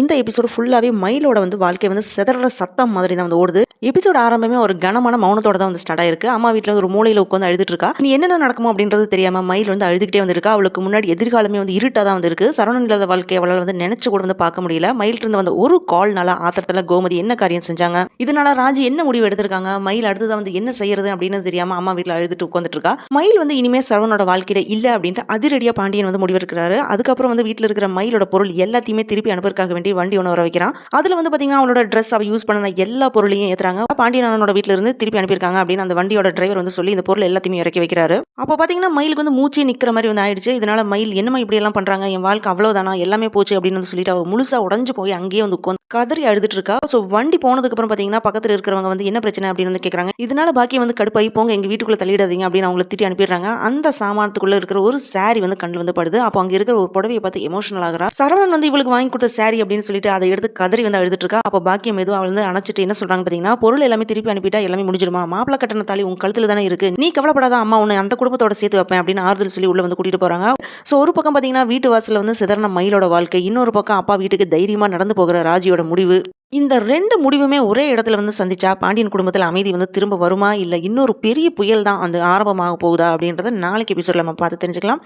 இந்த எபிசோடு ஃபுல்லாவே மயிலோட வந்து வாழ்க்கை வந்து சிதற சத்தம் மாதிரி தான் வந்து ஓடுது. எபிசோட் ஆரம்பமே ஒரு கனமான மௌனத்தோட தான் வந்து ஸ்டார்ட் ஆயிருக்கு. அம்மா வீட்டில் ஒரு மூலையில் உட்காந்து அழுதுட்டு இருக்கா. நீ என்னென்ன நடக்குமோ அப்படின்றது தெரியாம மயில் வந்து அழுதுகிட்டே வந்திருக்கா அவளுக்கு முன்னாடி எதிர்காலமே வந்து இருட்டா தான் வந்திருக்கு சரவணன் இல்லாத வாழ்க்கையை அவளால் வந்து நினைச்சு கூட வந்து பார்க்க முடியல. மயில் இருந்து வந்த ஒரு கால்னால ஆத்திரத்தில் கோமதி என்ன காரியம் செஞ்சாங்க? இதனால ராஜி என்ன முடிவு எடுத்திருக்காங்க? மயில் அடுத்ததான் வந்து என்ன செய்யறது அப்படின்னு தெரியாம அம்மா வீட்டில் அழுதுட்டு உட்காந்துட்டு இருக்கா. மயில் வந்து இனிமே சரவணோட வாழ்க்கையில இல்லை அப்படின்ட்டு அதிரடியா பாண்டியன் வந்து முடிவெடுக்கிறாரு. அதுக்கப்புறம் வந்து வீட்ல இருக்கிற மயிலோட பொருள் எல்லாத்தையுமே திருப்பி அனுப்புறதுக்காக வேண்டி வண்டி ஒன்று வர வைக்கிறான். அதில் வந்து பார்த்தீங்கன்னா அவளோட ட்ரெஸ் அவள் யூஸ் பண்ண எல்லா பொருளையும் ஏற்றுறாங்க பாண்டியன் அண்ணனோட வீட்ல இருந்து திருப்பி அனுப்பியிருக்காங்க அப்படின்னு அந்த வண்டியோட டிரைவர் வந்து சொல்லி இந்த பொருள் எல்லாத்தையுமே இறக்கி வைக்கிறாரு. அப்போ பார்த்தீங்கன்னா மயிலுக்கு வந்து மூச்சே நிற்கிற மாதிரி வந்து ஆயிடுச்சு. இதனால மயில் என்னமா இப்படி எல்லாம் பண்ணுறாங்க என் வாழ்க்கை அவ்வளோதானா எல்லாமே போச்சு அப்படின்னு வந்து சொல்லிட்டு அவள் முழுசா உடஞ்சு போய் அங்கேயே வந்து உட்காந்து கதறி அழுதுட்டு இருக்கா. ஸோ வண்டி போனதுக்கு அப்புறம் பக்கத்தில் இருக்கிறவங்க வந்து என்ன பிரச்சனை அப்படின்னு வந்து கேட்குறாங்க இதனால பாக்கியம் வந்து கடுப்பாகி போங்க எங்கள் வீட்டுக்குள்ளே தள்ளிடாதீங்க அப்படின்னு அவங்கள திட்டி அனுப்பிடுறாங்க. அந்த சாமானத்துக்குள்ளே இருக்கிற ஒரு சாரி வந்து கண்ணில் வந்து படுது. அப்போ அங்கே இருக்கிற ஒரு புடவையை பார்த்து எமோஷனல் ஆகிறா சரவணன் வந்து இவளுக்கு வாங்கி கொடுத்த சாரி அப்படின்னு சொல்லிட்டு அதை எடுத்து கதறி வந்து அழுதுட்டு இருக்கா. அப்போ பாக்கியம் எதுவும் அவள் வந்து அணைச்சிட்டு என்ன சொல்கிறாங்க பார்த்தீங்கன்னா பொருள் எல்லாமே திருப்பி அனுப்பிட்டா எல்லாமே முடிஞ்சிருமா? மாப்பிள கட்டண தாலி உன் கழுத்தில் தானே இருக்கு. நீ கவலைப்படாத அம்மா உன்னை அந்த குடும்பத்தோட சேர்த்து வைப்பேன் அப்படின்னு ஆறுதல் சொல்லி உள்ள வந்து கூட்டிட்டு போறாங்க. ஸோ ஒரு பக்கம் பார்த்தீங்கன்னா வீட்டு வாசலில் வந்து சிதறன மயிலோட வாழ்க்கை. இன்னொரு பக்கம் அப்பா வீட்டுக்கு தைரியமா நடந்து போகிற ராஜியோட முடிவு. இந்த ரெண்டு முடிவுமே ஒரே இடத்துல வந்து சந்திச்சா பாண்டியன் குடும்பத்தில் அமைதி வந்து திரும்ப வருமா? இல்லை இன்னொரு பெரிய புயல் தான் அந்த ஆரம்பமாக போகுதா? அப்படின்றத நாளைக்கு எபிசோட நம்ம பார்த்து தெரிஞ்சுக்கலாம்.